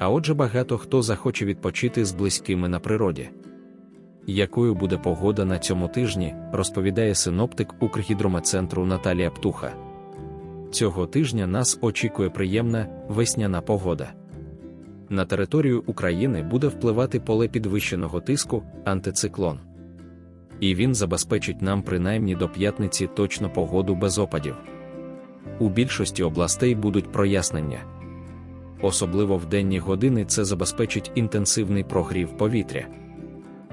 а отже, багато хто захоче відпочити з близькими на природі. Якою буде погода на цьому тижні, розповідає синоптик Укргідрометцентру Наталія Птуха. Цього тижня нас очікує приємна весняна погода. На територію України буде впливати поле підвищеного тиску антициклон. І він забезпечить нам принаймні до п'ятниці точно погоду без опадів. У більшості областей будуть прояснення. Особливо в денні години це забезпечить інтенсивний прогрів повітря.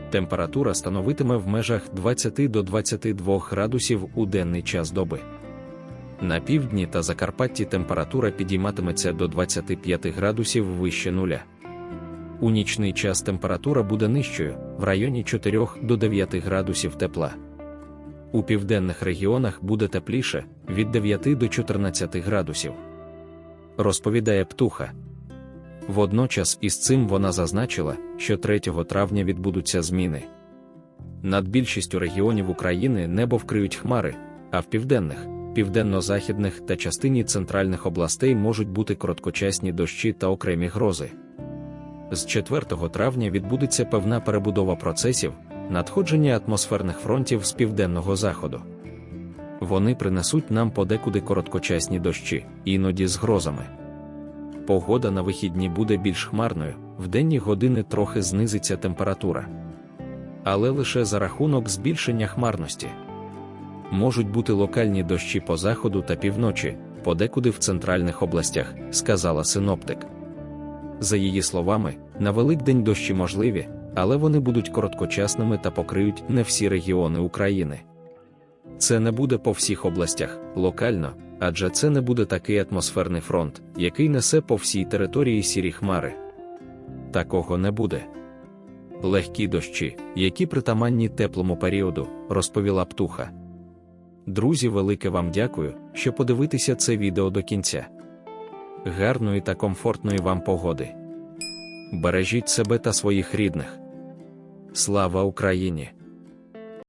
Температура становитиме в межах 20 до 22 градусів у денний час доби. На півдні та Закарпатті температура підійматиметься до 25 градусів вище нуля. У нічний час температура буде нижчою в районі 4 до 9 градусів тепла. У південних регіонах буде тепліше від 9 до 14 градусів. Розповідає птуха. Водночас із цим вона зазначила, що 3 травня відбудуться зміни. Над більшістю регіонів України небо вкриють хмари, а в південних, південно-західних та частині центральних областей можуть бути короткочасні дощі та окремі грози. З 4 травня відбудеться певна перебудова процесів, надходження атмосферних фронтів з південного заходу. Вони принесуть нам подекуди короткочасні дощі, іноді з грозами. Погода на вихідні буде більш хмарною, в денні години трохи знизиться температура. Але лише за рахунок збільшення хмарності. Можуть бути локальні дощі по заходу та півночі, подекуди в центральних областях, сказала синоптик. За її словами, на Великдень дощі можливі, але вони будуть короткочасними та покриють не всі регіони України. Це не буде по всіх областях, локально, адже це не буде такий атмосферний фронт, який несе по всій території сірі хмари. Такого не буде. Легкі дощі, які притаманні теплому періоду, розповіла птуха. Друзі, велике вам дякую, що подивитеся це відео до кінця. Гарної та комфортної вам погоди. Бережіть себе та своїх рідних. Слава Україні!